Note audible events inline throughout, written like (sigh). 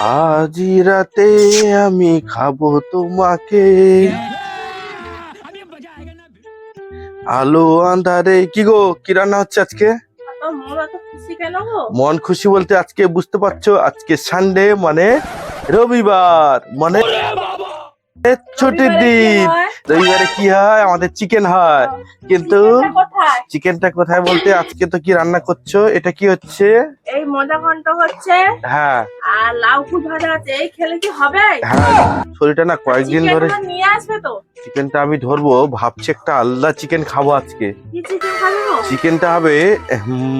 আজি রাতে আমি খাব তোমাকে। আলো আন্ধারে কি গো কি রান্না হচ্ছে আজকে? মন খুশি বলতে আজকে বুঝতে পারছ আজকে সানডে মানে রবিবার মানে ছুটির দিন। রবিবারে কি হয়? আমাদের চিকেন হয়। কিন্তু চিকেনটা কোথায়? বলতে আজকে তো কি রান্না করছ? এটা কি হচ্ছে? এই মজা ঘন্ট হচ্ছে। হ্যাঁ। আর লাউ ফুল ভাজা আছে। এই খেলে কি হবে? হ্যাঁ। শরীরটা না কয়েকদিন ধরে চিকেনটা নিয়ে আসবে তো? চিকেনটা আমি ধরবো। ভাবছি একটা আলাদা চিকেন খাব আজকে। চিকেনটা হবে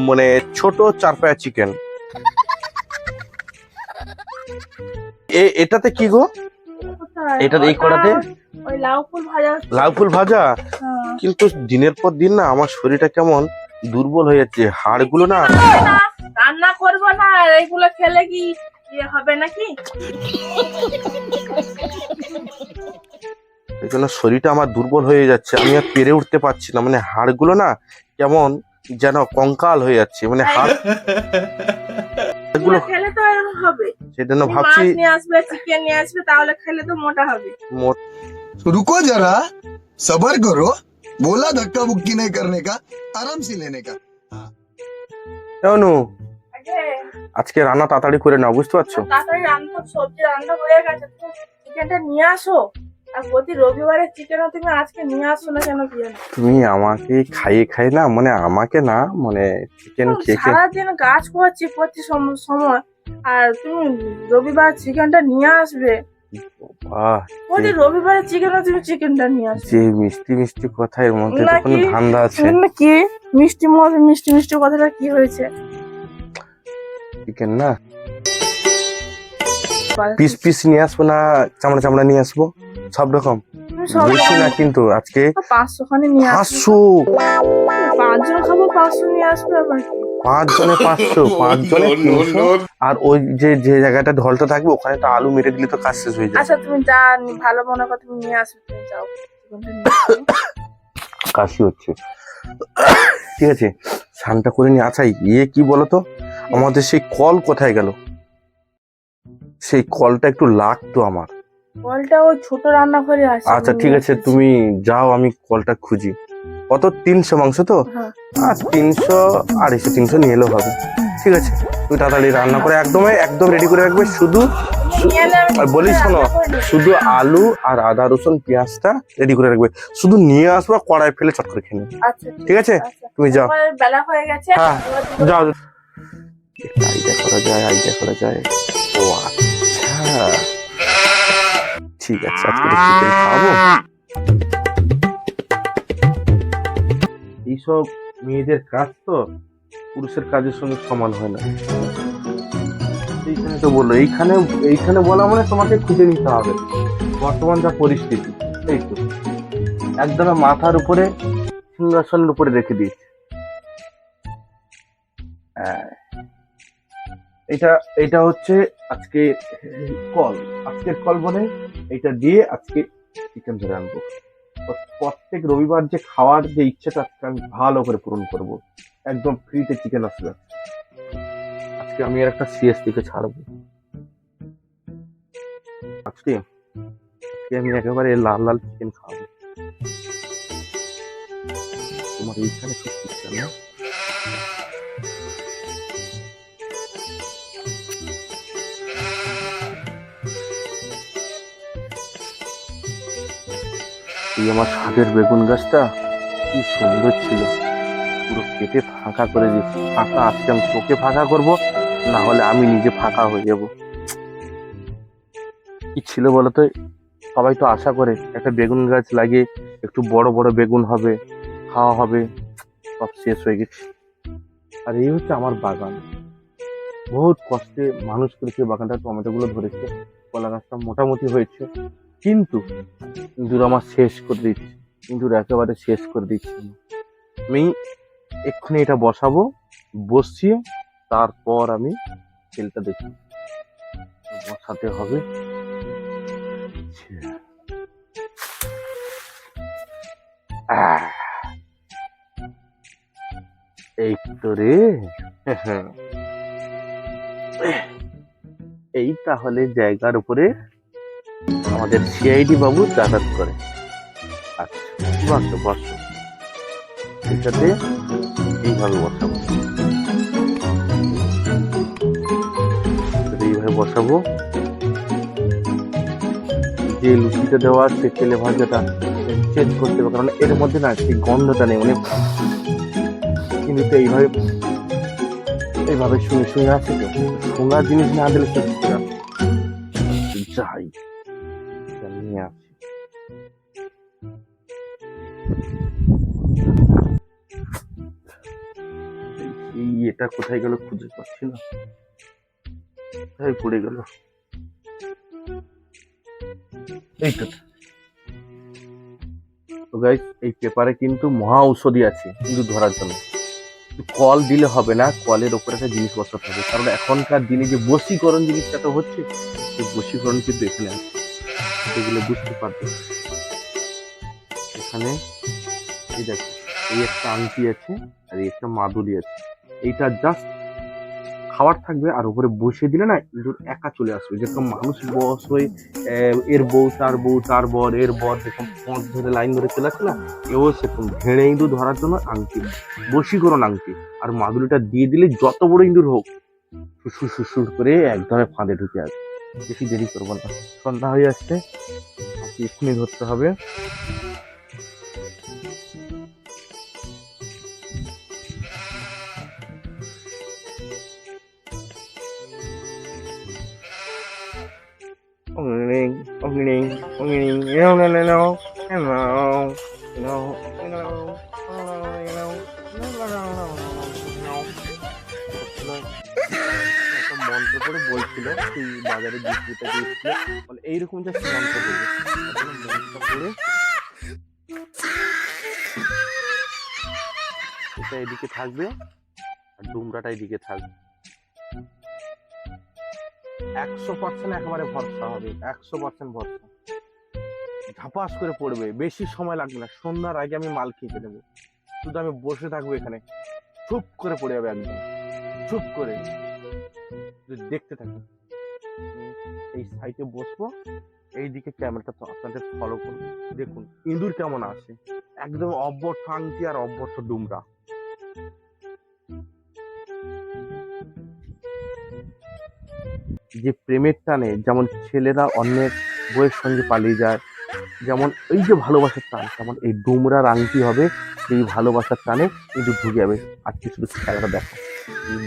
মানে ছোট চার পায়া চিকেন। এ এটাতে কি গো? এটা এই কড়াতে? ওই লাউ ফুল ভাজা লাউ ফুল ভাজা হ্যাঁ। কিন্তু দিনের পর দিন না আমার শরীরটা কেমন দুর্বল হয়ে যাচ্ছে হাড়গুলো না রান্না করব না এইগুলো খেলে কি ইয়ে হবে নাকি এই জন্য শরীরটা আমার দুর্বল হয়ে যাচ্ছে আমি আর পেরে উঠতে পারছি না মানে হাড়গুলো না কেমন যেন কঙ্কাল হয়ে যাচ্ছে মানে হাড় এগুলো খেলে তো হবে সেজন্য তুমি ভাবছি মাছ নিয়ে আসবে চিকেন নিয়ে আসবে তাহলে খেলে তো মোটা হবে মোট रुको जरा सबर करो बोला धक्का मुक्की नहीं करने का आराम से लेने का অনু আগে আজকে রান্না তাড়াতাড়ি করে নাও বুঝতে পারছো তাড়াতাড়ি রান্না সবজি রান্না হয়ে গেছে তুমি চিকেনটা নিয়ে আসো আর প্রতি রবিবারে চিকেনও তুমি আজকে নিয়ে আসো না কেন কি জানি তুমি আমাকে খাইয়ে খাই না মানে আমাকে না মানে চিকেন খেয়ে খেয়ে সারাদিন কাজ করছি প্রতি সম- সময় আর তুমি রবিবার চিকেনটা নিয়ে আসবে। প্রতি রবিবারে চিকেনও তুমি চিকেনটা নিয়ে আসবে। যে মিষ্টি মিষ্টি কথা এর মধ্যে তো কোনো ধান্দা আছে। কি? মিষ্টি মধ্যে মিষ্টি মিষ্টি কথাটা কি হয়েছে? চিকেন না? পিস পিস নিয়ে আসব না চামড়া চামড়া নিয়ে আসব? সব রকম? বেশি না কিন্তু আজকে পাঁচশো খানি নিয়ে আসবে। পাঁচশো! পাঁচজন খাব পাঁচশো নিয়ে আসবে আবার? পাঁচ জনে পাঁচশো (laughs) পাঁচ জনে আর ওই যে যে জায়গাটা ঢলটা থাকবে ওখানে তো আলু মেরে দিলে তো কাজ শেষ হয়ে যায়। আচ্ছা তুমি যা ভালো মনে করো তুমি নিয়ে আসবে তুমি যাও। কাশি হচ্ছে। ঠিক আছে স্নানটা করে নিয়ে আচ্ছা ইয়ে কি বলতো? আমাদের সেই কল কোথায় গেল? সেই কলটা একটু লাগতো আমার। কলটা ওই ছোট রান্নাঘরে আছে। আচ্ছা ঠিক আছে তুমি যাও আমি কলটা খুঁজি। কত? তিনশো মাংস তো? হ্যাঁ। আর তিনশো আড়াইশো তিনশো নিয়ে এলেও হবে ঠিক আছে তুই তাড়াতাড়ি রান্না করে একদম একদম রেডি করে রাখবে। শুধু আর বলি শোনো। শুধু আলু আর আদা রসুন পেঁয়াজটা রেডি করে রাখবে। শুধু নিয়ে আসবা কড়াই ফেলে চট করে খেয়ে আচ্ছা ঠিক আছে। তুমি যাও। বেলা হয়ে গেছে। হ্যাঁ, যাও। আইডিয়া করা যায় আইডিয়া করা যায়। ও আচ্ছা। ঠিক আছে আজকে চিকেন খাব। এইসব মেয়েদের কাজ তো পুরুষের কাজের সঙ্গে সমান হয় না। এইখানে তো বলল, এইখানে এইখানে বলা মানে তোমাকে খুঁজে নিতে হবে। বর্তমান যা পরিস্থিতি, এই তো। একদম মাথার উপরে, সিংহাসনের উপরে রেখে দিয়েছে। হ্যাঁ। এটা এটা হচ্ছে আজকে কল আজকের কল বলে এটা দিয়ে আজকে চিকেন ধরে আনব। প্রত্যেক রবিবার যে খাওয়ার যে ইচ্ছেটা আমি ভালো করে পূরণ করব। একদম ফ্রিতে চিকেন আসবে। আজকে আমি আর একটা সিএস থেকে ছাড়বো। আজকে আজকে আমি একেবারে লাল লাল চিকেন খাওয়াবো তোমার এইখানে চিকেন না এই আমার ছাদের বেগুন গাছটা কি সুন্দর ছিল। পুরো কেটে ফাঁকা করে দিয়েছি। ফাঁকা আজকে আমি তোকে ফাঁকা করব, না হলে আমি নিজে ফাঁকা হয়ে যাব। কি ছিল বলতো? সবাই তো আশা করে একটা বেগুন গাছ লাগিয়ে একটু বড় বড় বেগুন হবে খাওয়া হবে, সব শেষ হয়ে গেছে। আর এই হচ্ছে আমার বাগান। বহুত কষ্টে মানুষ করেছে বাগানটা টমেটো গুলো ধরেছে, কলা গাছটা মোটামুটি হয়েছে। কিন্তু ইঁদুর আমার শেষ করে দিচ্ছে। ইঁদুর একেবারে শেষ করে দিচ্ছে। আমি এক্ষুনি এটা বসাবো, বসিয়ে তারপর আমি তেলটা দেখি। বসাতে হবে। এই তো রে। এই তাহলে জায়গার উপরে আমাদের সিআইডি বাবু যাতায়াত করে। আচ্ছা বসো বসো এটাতে এইভাবে বসাবো। এইভাবে বসাবো। যে লুচিটা দেওয়া আছে তেলে ভাজাটা চেঞ্জ করতে হবে, কারণ এর মধ্যে না সেই গন্ধটা নেই মানে কিন্তু এইভাবে এইভাবে শুনে শুয়ে আছে তো। শোনার জিনিস না দিলে সে এই এটা কোথায় গেল খুঁজে পাচ্ছি না। কোথায় পড়ে গেল? গাইস এই পেপারে কিন্তু মহা ঔষধি আছে, কিন্তু ধরার জন্য। কল দিলে হবে না কলের ওপরে একটা জিনিসপত্র হবে কারণ এখনকার দিনে যে বশীকরণ জিনিসটা তো হচ্ছে, সেই বশীকরণ কিন্তু এখানে আছে। সেগুলো বুঝতে পারবে। এখানে এই দেখো, এই একটা আংটি আছে আর এই একটা মাদুলি আছে। এইটা জাস্ট খাবার থাকবে আর উপরে বসে দিলে না ইঁদুর একা চলে আসবে। যেরকম মানুষ বস হয়ে এর বউ তার বউ, তার বর, এর বর যেরকম পথ ধরে লাইন ধরে চলে আসছে না, এও সেরকম ভেড়ে ইঁদুর ধরার জন্য আংটি। বশীকরণ আংটি। আর মাদুলিটা দিয়ে দিলে যত বড় ইঁদুর হোক সুসুর সুসুর করে একদমে ফাঁদে ঢুকে আসবে। বেশি দেরি করব না। সন্ধ্যা হয়ে আসছে এক্ষুনি ধরতে হবে। No, no, no, no, no, no, মন্ত্র করে বলছিল তুই বাজারে বিক্রিটা দিচ্ছিল মানে এইরকম যে মন্ত্র করে এটা এদিকে থাকবে আর ডুমরাটা এদিকে থাকবে। একশো পার্সেন্ট একেবারে ভরসা হবে একশো পার্সেন্ট ভরসা। ঝাপাস করে পড়বে। বেশি সময় লাগবে না। সন্ধ্যার আগে আমি মাল খেয়ে দেবো। শুধু আমি বসে থাকব এখানে। চুপ করে পড়ে যাবে একদম। চুপ করে। দেখতে থাকি। এই সাইডে বসবো। এই দিকে ক্যামেরাটা আপনাদের ফলো করুন দেখুন, ইঁদুর কেমন আসে একদম অব্যর্থ আংটি আর অব্যর্থ ডুমরা। যে প্রেমের টানে যেমন ছেলেরা অন্যের বইয়ের সঙ্গে পালিয়ে যায় যেমন এই যে ভালোবাসার টান তেমন এই ডুমরার আংটি হবে, এই ভালোবাসার টানে কিন্তু ঢুকে যাবে। আর আজকে শুধু খেলাটা দেখো।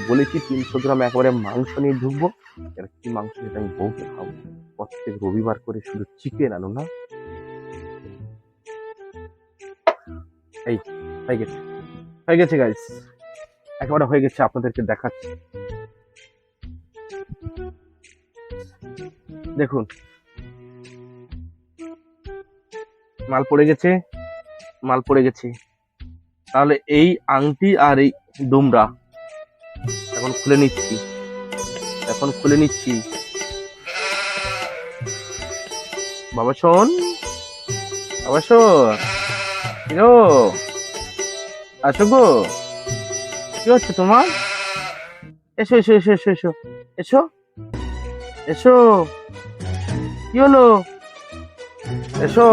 বলেছি তিনশো গ্রাম একেবারে মাংস নিয়ে ঢুকবো। এর কি মাংস সেটা আমি বউকে খাব প্রত্যেক রবিবার করে শুধু চিকেন আনো না? এই, হয়ে গেছে। হয়ে গেছে গাইস একেবারে হয়ে গেছে, আপনাদেরকে দেখাচ্ছি। দেখুন মাল পড়ে গেছে, মাল পড়ে গেছে। তাহলে এই আংটি আর এই ডুমরা এখন খুলে নিচ্ছি। এখন খুলে নিচ্ছি। বাবা শোন বাবা শোন। কিরো আছো গো? কি হচ্ছে তোমার? এসো এসো এসো এসো এসো। এসো। এসো। কি হলো? এসো।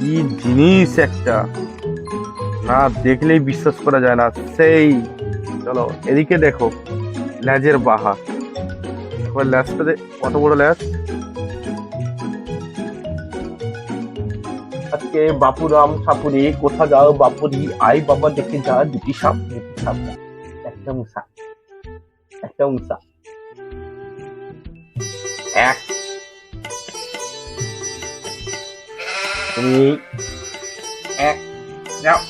কি জিনিস একটা? না, দেখলেই বিশ্বাস করা যায় না। সেই, চলো, এদিকে দেখো, ল্যাজের বাহা। এবার ল্যাজটা কত বড় ল্যাজ? আজকে বাপুরাম সাপুরি কোথা যাও বাপুরি আই বাবা দেখে যা, দুটি সাপ দুটি সাপ। একটা মুসা একটা মুসা এক nhí ép rộng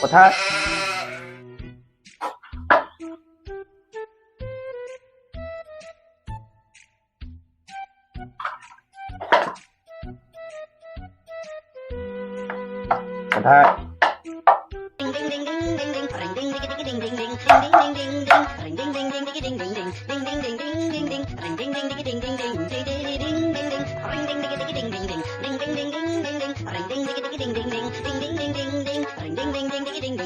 của thác của thác তুমি এক যাও কোথায় কোথায় Ring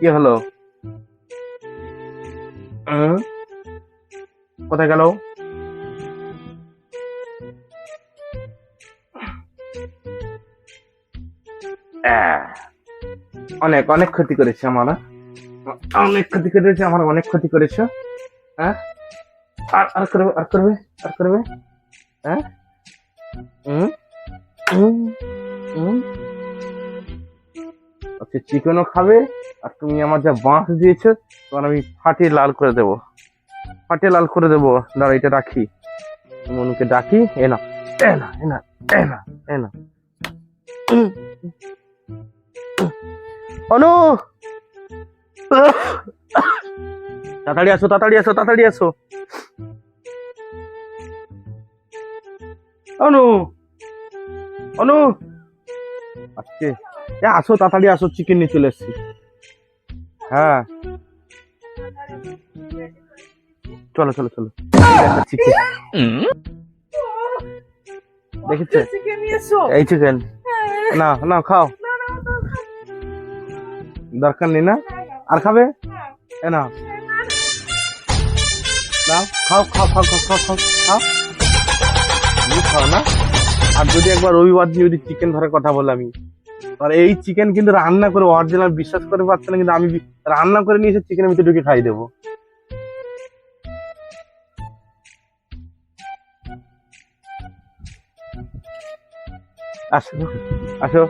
কি হলো? কোথায় গেল? আহ, অনেক অনেক ক্ষতি করেছে আমার? অনেক ক্ষতি করেছে, আমার অনেক ক্ষতি করেছে। হ্যাঁ? আর আর করবে আর করবে আর করবে। হ্যাঁ? আচ্ছা চিকেনও খাবে, আর তুমি আমার যা বাঁশ দিয়েছ, তোমার আমি ফাটিয়ে লাল করে দেবো। ফাটিয়ে লাল করে দেবো। দাঁড়া, এটা রাখি। মনুকে ডাকি, এ না এ না এ না এ না। অনু! তাড়াতাড়ি আসো তাড়াতাড়ি আসো তাড়াতাড়ি আসো। অনু অনু। আজকে এ আসো তাড়াতাড়ি আসো চিকেন নিয়ে চলে এসছি। হ্যাঁ। চলো চলো চলো। চিকেন দেখেছে? এই চিকেন না না খাও। দরকার নেই না, আর খাবে? না, এ না খাও খাও খাও খাও খাও খাও খাও। খাও না? আর যদি একবার রবিবার দিন যদি চিকেন ধরার কথা বলে আমি। আর এই চিকেন কিন্তু রান্না করে অরিজিনাল বিশ্বাস করে পারছে না কিন্তু আমি রান্না করে নিয়ে এসে চিকেনের ভিতরে ঢুকে খাই দেবো। আসো আসো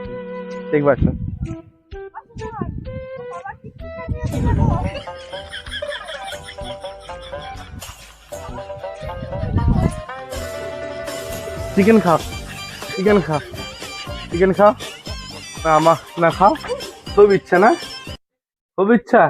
দেখব আসো। চিকেন খা চিকেন খা চিকেন খা। না, মা, না, খা। খুব ইচ্ছা, না? খুব ইচ্ছা?